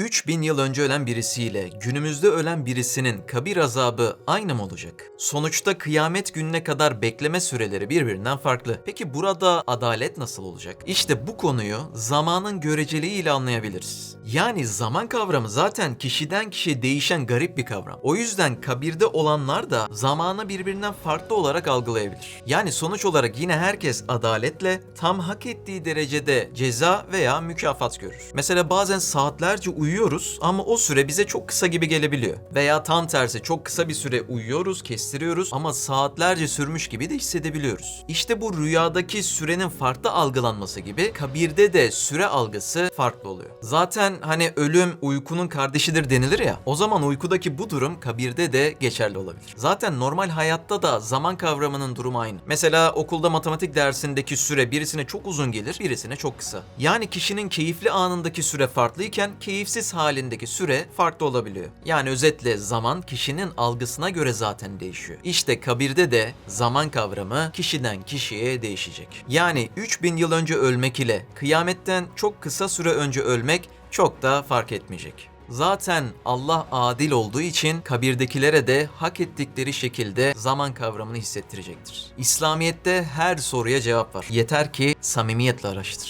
3000 yıl önce ölen birisiyle günümüzde ölen birisinin kabir azabı aynı mı olacak? Sonuçta kıyamet gününe kadar bekleme süreleri birbirinden farklı. Peki burada adalet nasıl olacak? İşte bu konuyu zamanın göreceliğiyle anlayabiliriz. Yani zaman kavramı zaten kişiden kişiye değişen garip bir kavram. O yüzden kabirde olanlar da zamanı birbirinden farklı olarak algılayabilir. Yani sonuç olarak yine herkes adaletle tam hak ettiği derecede ceza veya mükafat görür. Mesela bazen saatlerce uyuyoruz ama o süre bize çok kısa gibi gelebiliyor. Veya tam tersi çok kısa bir süre uyuyoruz, kestiriyoruz ama saatlerce sürmüş gibi de hissedebiliyoruz. İşte bu rüyadaki sürenin farklı algılanması gibi kabirde de süre algısı farklı oluyor. Zaten hani ölüm uykunun kardeşidir denilir ya. O zaman uykudaki bu durum kabirde de geçerli olabilir. Zaten normal hayatta da zaman kavramının durumu aynı. Mesela okulda matematik dersindeki süre birisine çok uzun gelir, birisine çok kısa. Yani kişinin keyifli anındaki süre farklıyken keyifsiz halindeki süre farklı olabiliyor. Yani özetle zaman kişinin algısına göre zaten değişiyor. İşte kabirde de zaman kavramı kişiden kişiye değişecek. Yani 3000 yıl önce ölmek ile kıyametten çok kısa süre önce ölmek çok da fark etmeyecek. Zaten Allah adil olduğu için kabirdekilere de hak ettikleri şekilde zaman kavramını hissettirecektir. İslamiyet'te her soruya cevap var. Yeter ki samimiyetle araştır.